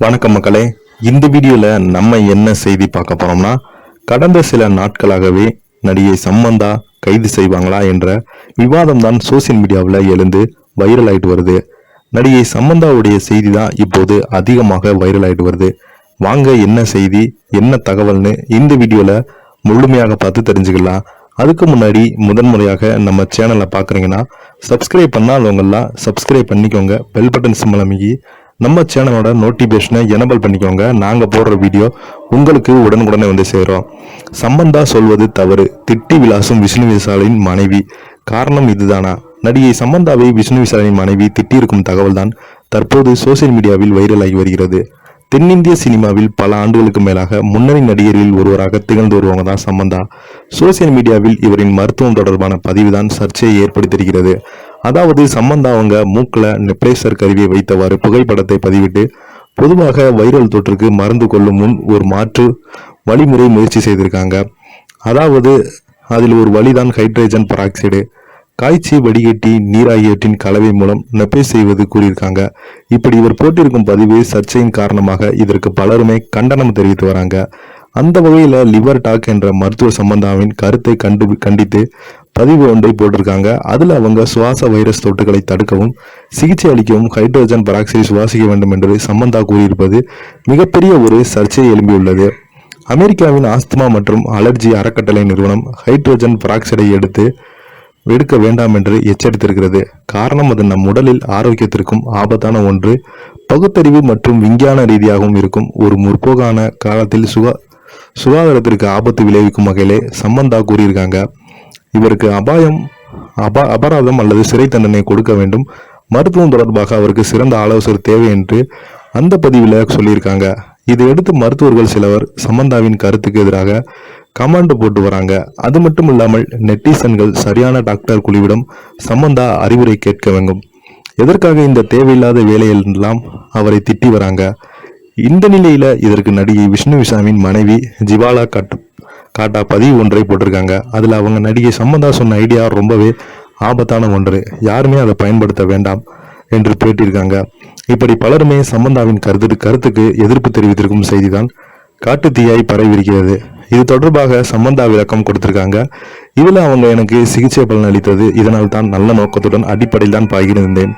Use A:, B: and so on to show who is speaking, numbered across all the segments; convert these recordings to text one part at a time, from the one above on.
A: வணக்கம் மக்களே. இந்த வீடியோவில் நம்ம என்ன செய்தி பார்க்க போகிறோம்னா கடந்த சில நாட்களாகவே நடிகை சம்மந்தா கைது செய்வாங்களா என்ற விவாதம் தான் சோசியல் மீடியாவில் எழுந்து வைரல் ஆகிட்டு வருது. நடிகை சம்மந்தாவுடைய செய்தி தான் இப்போது அதிகமாக வைரல் ஆயிட்டு வருது. வாங்க என்ன செய்தி என்ன தகவல்னு இந்த வீடியோவில் முழுமையாக பார்த்து தெரிஞ்சுக்கலாம். அதுக்கு முன்னாடி முதன்முறையாக நம்ம சேனலை பார்க்குறீங்கன்னா சப்ஸ்கிரைப் பண்ணாதவங்கெல்லாம் சப்ஸ்கிரைப் பண்ணிக்கோங்க. பெல் பட்டன் சிம்பிள் நம்ம சேனலோட நோட்டிஃபிகேஷனை எனபிள் பண்ணிக்கோங்க. நாங்கள் போடுற வீடியோ உங்களுக்கு உடனுக்குடனே வந்து சேரும். சம்பந்தா சொல்வது தவறு. திட்டி விலாசம் விஷ்ணு விசாலின் மனைவி. காரணம் இதுதானா? நடிகை சம்பந்தாவை விஷ்ணு விசாலின் மனைவி திட்டியிருக்கும் தகவல்தான் தற்போது சோசியல் மீடியாவில் வைரலாகி வருகிறது. தென்னிந்திய சினிமாவில் பல ஆண்டுகளுக்கு மேலாக முன்னணி நடிகர்களில் ஒருவராக திகழ்ந்து வருவங்க தான் சம்பந்தா சோசியல் மீடியாவில் இவரின் மருத்துவம் தொடர்பான பதிவு தான் சர்ச்சையை ஏற்படுத்தியிருக்கிறது. அதாவது சம்பந்தா அவங்க மூக்கில் நெப்ரேசர் கருவியை வைத்தவாறு புகைப்படத்தை பதிவிட்டு பொதுவாக வைரல் தொற்றுக்கு மருந்து கொள்ளும் முன் ஒரு மாற்று வழிமுறை முயற்சி செய்திருக்காங்க. அதாவது அதில் ஒரு வழிதான் ஹைட்ரஜன் பெராக்சைடு காய்ச்சி வடிகட்டி நீர் ஆகியவற்றின் கலவை மூலம் நெப்பை செய்வது கூறியிருக்காங்க. இப்படி இவர் போட்டிருக்கும் பதிவு சர்ச்சையின் காரணமாக இதற்கு பலருமே கண்டனம் தெரிவித்து வராங்க. அந்த வகையில் லிவர் டாக் என்ற மருத்துவ சம்பந்தாவின் கருத்தை கண்டு கண்டித்து பதிவு ஒன்றை போட்டிருக்காங்க. அதில் அவங்க சுவாச வைரஸ் தொற்றுகளை தடுக்கவும் சிகிச்சை அளிக்கவும் ஹைட்ரோஜன் பெராக்சைடு சுவாசிக்க வேண்டும் என்று சம்பந்தா கூறியிருப்பது மிகப்பெரிய ஒரு சர்ச்சையை எழும்பியுள்ளது. அமெரிக்காவின் ஆஸ்துமா மற்றும் அலர்ஜி அறக்கட்டளை நிறுவனம் ஹைட்ரோஜன் பராக்சைடை எடுத்து எடுக்க வேண்டாம் என்று எச்சரித்திருக்கிறது. காரணம் அது நம் உடலில் ஆரோக்கியத்திற்கும் ஆபத்தான ஒன்று. பகுத்தறிவு மற்றும் விஞ்ஞான ரீதியாகவும் இருக்கும் ஒரு முற்போக்கான காலத்தில் சுகா சுகாதாரத்திற்கு ஆபத்து விளைவிக்கும் வகையிலே சம்பந்தா கூறியிருக்காங்க. இவருக்கு அபாயம் அபா அபராதம் அல்லது சிறை தண்டனை கொடுக்க வேண்டும். மருத்துவம் தொடர்பாக அவருக்கு சிறந்த ஆலோசனை தேவை என்று அந்த பதிவில் சொல்லியிருக்காங்க. இதையடுத்து மருத்துவர்கள் சிலவர் சமந்தாவின் கருத்துக்கு எதிராக கமாண்ட் போட்டு வராங்க. அது மட்டும் இல்லாமல் நெட்டிசன்கள் சரியான டாக்டர் குழுவிடம் சம்பந்தா அறிவுரை கேட்க வேண்டும். எதற்காக இந்த தேவையில்லாத வேலையெல்லாம் அவரை திட்டி வராங்க? இந்த நிலையில இதற்கு நடிகை விஷ்ணு விசாமின் மனைவி ஜிவாலா காட்டு காட்டா பதிவு ஒன்றை போட்டிருக்காங்க. அதில் அவங்க நடிகை சம்பந்தா சொன்ன ஐடியா ரொம்பவே ஆபத்தான ஒன்று. யாருமே அதை பயன்படுத்த வேண்டாம் என்று பேட்டியிருக்காங்க இப்படி பலருமே சம்பந்தாவின் கருத்து கருத்துக்கு எதிர்ப்பு தெரிவித்திருக்கும் செய்திதான் காட்டுத்தீயாய் பரவியிருக்கிறது. இது தொடர்பாக சம்பந்தா விளக்கம் கொடுத்திருக்காங்க. இதில் அவங்க எனக்கு சிகிச்சை பலன் அளித்தது. இதனால் தான் நல்ல நோக்கத்துடன் அடிப்படையில் தான் பகிர்ந்திருந்தேன்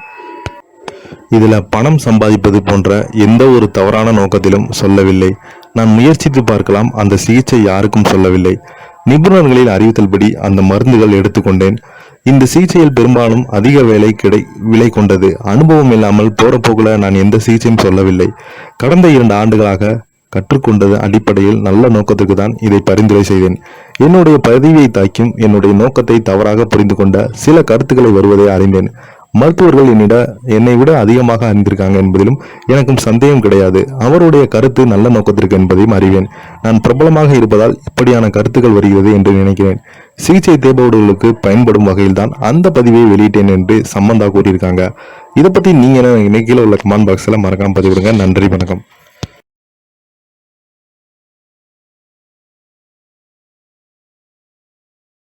A: இதில் பணம் சம்பாதிப்பது போன்ற எந்த ஒரு தவறான நோக்கத்திலும் சொல்லவில்லை. நான் முயற்சித்து பார்க்கலாம் அந்த சிகிச்சை யாருக்கும் சொல்லவில்லை. நிபுணர்களின் அறிவித்தல்படி அந்த மருந்துகள் எடுத்துக்கொண்டேன். இந்த சிகிச்சையில் பெரும்பாலும் அதிக வேலை கிடை விலை கொண்டது. அனுபவம் இல்லாமல் போற போக்குல நான் எந்த சிகிச்சையும் சொல்லவில்லை. கடந்த இரண்டு ஆண்டுகளாக கற்றுக்கொண்டது அடிப்படையில் நல்ல நோக்கத்துக்கு தான் இதை பரிந்துரை செய்தேன். என்னுடைய பதவியை தாக்கியும் என்னுடைய நோக்கத்தை தவறாக புரிந்து கொண்ட சில கருத்துக்களை வருவதை அறிந்தேன். மருத்துவர்கள் என்னிட என்னை விட அதிகமாக அறிந்திருக்காங்க என்பதிலும் எனக்கும் சந்தேகம் கிடையாது. அவருடைய கருத்து நல்ல நோக்கத்திற்கு என்பதையும் அறிவேன். நான் பிரபலமாக இருப்பதால் இப்படியான கருத்துக்கள் வருகிறது என்று நினைக்கிறேன். சிகிச்சை தேவைப்படுவர்களுக்கு பயன்படும் வகையில் தான் அந்த பதிவை வெளியிட்டேன் என்று சம்பந்தா கூறியிருக்காங்க. இதை பத்தி நீங்க என்ன கீழே உள்ள கமெண்ட் பாக்ஸ்ல மறக்காமல் பதிவிடுங்க. நன்றி வணக்கம்.